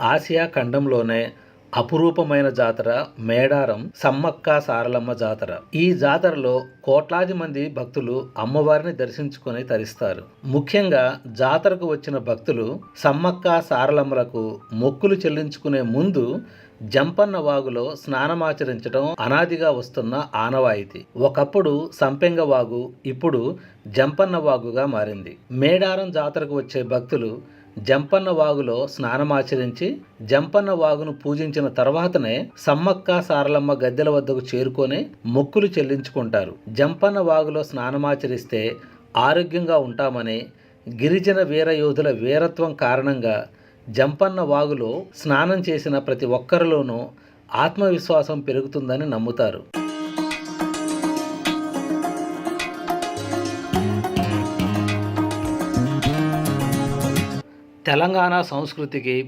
Asia ఖండంలోనే అపురూపమైన జాతర మేడారం సమ్మక్క సారలమ్మ జాతర. ఈ జాతరలో కోట్లాది మంది భక్తులు అమ్మవారిని దర్శించుకొని తరిస్తారు. ముఖ్యంగా జాతరకు వచ్చిన భక్తులు సమ్మక్క సారలమ్మలకు మొక్కులు చెల్లించుకునే ముందు జంపన్న వాగులో స్నానమాచరించడం అనాదిగా వస్తున్న ఆనవాయితీ. ఒకప్పుడు సంపెంగ వాగు ఇప్పుడు జంపన్న వాగుగా మారింది. మేడారం జాతరకు వచ్చే భక్తులు జంపన్న వాగులో స్నానమాచరించి జంపన్న వాగును పూజించిన తర్వాతనే సమ్మక్క సారలమ్మ గద్దెల వద్దకు చేరుకొని మొక్కులు చెల్లించుకుంటారు. జంపన్న వాగులో స్నానమాచరిస్తే ఆరోగ్యంగా ఉంటామని గిరిజన వీరయోధుల వీరత్వం కారణంగా జంపన్న వాగులో స్నానం చేసిన ప్రతి ఒక్కరిలోనూ ఆత్మవిశ్వాసం పెరుగుతుందని నమ్ముతారు. తెలంగాణ సంస్కృతికి